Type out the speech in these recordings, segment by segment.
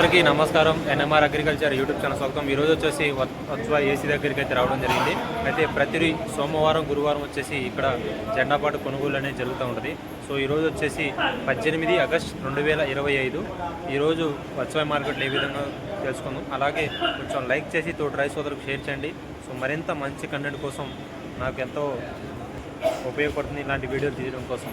అందరికీ నమస్కారం. NMR agriculture YouTube channel స్వాగతం. ఈ రోజు వచ్చేసి వత్సవ ఏసీ దగ్గరికి అయితే రావడం జరిగింది. అయితే ప్రతి సోమవారం గురువారం వచ్చేసి ఇక్కడ జెండాపాటు కొనుగోలు అనేది జరుగుతూ ఉంటుంది. సో ఈ రోజు వచ్చేసి పద్దెనిమిది ఆగస్ట్ రెండు వేల ఇరవై ఐదు. ఈరోజు వత్సవ మార్కెట్లో ఏ విధంగా తెలుసుకుందాం. అలాగే కొంచెం లైక్ చేసి తోటి రైస్ సోదరుకు షేర్ చేయండి. సో మరింత మంచి కంటెంట్ కోసం నాకు ఎంతో ఉపయోగపడుతుంది ఇలాంటి వీడియోలు తీయడం కోసం.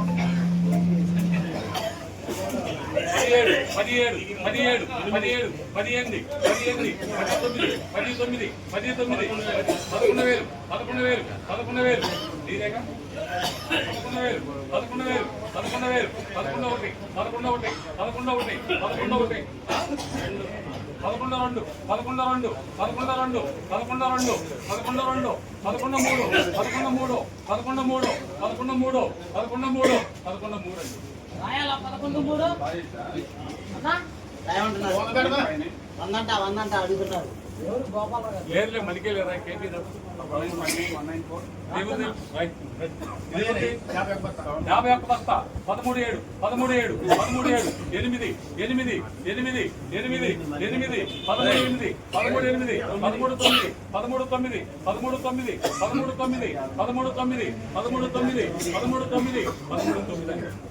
పదిహేడు పదిహేడు పదిహేడు పదిహేడు పదిహేను పదిహేను పది తొమ్మిది పది తొమ్మిది పది తొమ్మిది పదకొండు వేలు పదకొండు వేలు పదకొండు వేలు. నీదేక పదకొండు వేలు పదకొండు వేలు పదకొండు వేలు పదకొండు ఒకటి పదకొండు ఒకటి పదకొండు ఒకటి పదకొండు ఒకటి. పదకొండు రెండు పదకొండు రెండు పదకొండు రెండు పదకొండు రెండు పదకొండు రెండు పదకొండు మూడు పదకొండు మూడు పదకొండు మూడు పదకొండు మూడు పదకొండు మూడు పదకొండు మూడు అండి. పదకొండు మూడు? అన్నా? వందంట వందంట అడుగుతున్నారు. ఎవరు? గోపాలరావు గారు. లేదులే మనకే లేదా కేపీ యాభై ఒక్క బస్తా పదమూడు ఏడు పదమూడు ఏడు పదమూడు ఏడు ఎనిమిది ఎనిమిది ఎనిమిది ఎనిమిది ఎనిమిది పదమూడు ఎనిమిది పదమూడు ఎనిమిది పదమూడు తొమ్మిది పదమూడు తొమ్మిది పదమూడు తొమ్మిది పదమూడు తొమ్మిది పదమూడు తొమ్మిది పదమూడు తొమ్మిది పదమూడు తొమ్మిది పదమూడు తొమ్మిది.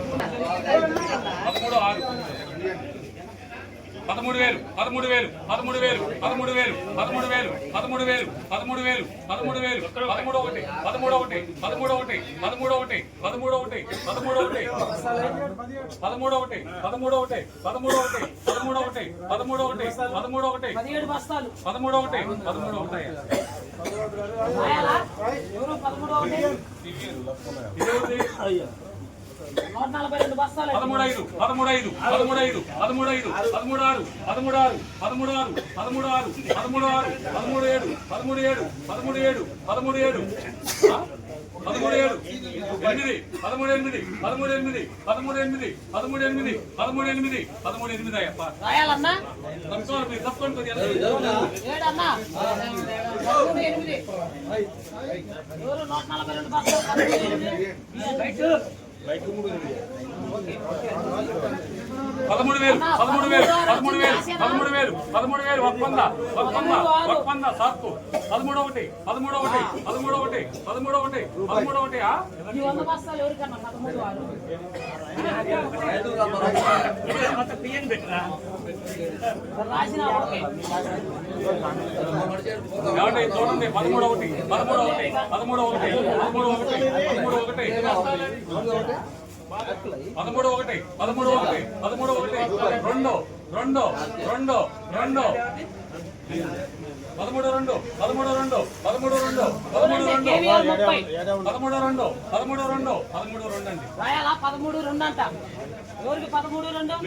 పదమూడు వేలు పదమూడు వేలు పదమూడు వేలు పదమూడు వేలు పదమూడు వేలు పదమూడు వేలు పదమూడు వేలు పదమూడు వేలు పదమూడు ఒకటి పదమూడు ఒకటి పదమూడు ఒకటి పదమూడు ఒకటి పదమూడు ఒకటి పదమూడు ఒకటి పదమూడు ఒకటి పదమూడు ఒకటి పదమూడు ఒకటి పదమూడు ఒకటి పదమూడు ఒకటి పదమూడు ఒకటి పదిహేడు బస్తాలు పదమూడు ఒకటి పదమూడు ఒకటి ఎవరు పదమూడు ఒకటి నూట నలభై రెండు బస్తాలు పదమూడు ఐదు పదమూడు ఐదు పదమూడు ఐదు పదమూడు ఐదు పదమూడు ఆరు పదమూడు ఆరు పదమూడు ఆరు పదమూడు ఆరు పదమూడు ఆరు పదమూడు ఏడు పదమూడు ఏడు పదమూడు ఏడు పదమూడు ఏడు? పదమూడు ఏడు. ఎనిమిది పదమూడు ఎనిమిది. పదమూడు ఎనిమిది పదమూడు ఎనిమిది పదమూడు ఎనిమిది పదమూడు ఎనిమిది పదమూడు ఎనిమిది. అయ్యప్ప రాయాలన్నా తప్పుకోండి మీరు తప్పుకోండి కొద్దిగా. ఏడన్నా పదమూడు ఎనిమిది ఎవరు నూట నలభై రెండు బస్తాలు పదమూడు వేలు పదమూడు వేలు పదమూడు వేలు పదమూడు వేలు పదమూడు వేలు ఒప్పంద ఒప్పంద ఒప్పంద సాకు పదమూడు ఒకటి పదమూడు ఒకటి పదమూడు ఒకటి పదమూడు ఒకటి పదమూడు ఒకటి పదమూడు చూడండి పదమూడు ఒకటి పదమూడు ఒకటి పదమూడు ఒకటి పదమూడు ఒకటి పదమూడు ఒకటి పదమూడు ఒకటి పదమూడు ఒకటి పదమూడు ఒకటి రెండు రెండు రెండు రెండు పదమూడు రెండు పదమూడు రెండు పదమూడు రెండు పదమూడు రెండు పదమూడు రెండు పదమూడు రెండు పదమూడు రెండు అండి పదమూడు రెండు అంట ఎవరికి పదమూడు రెండు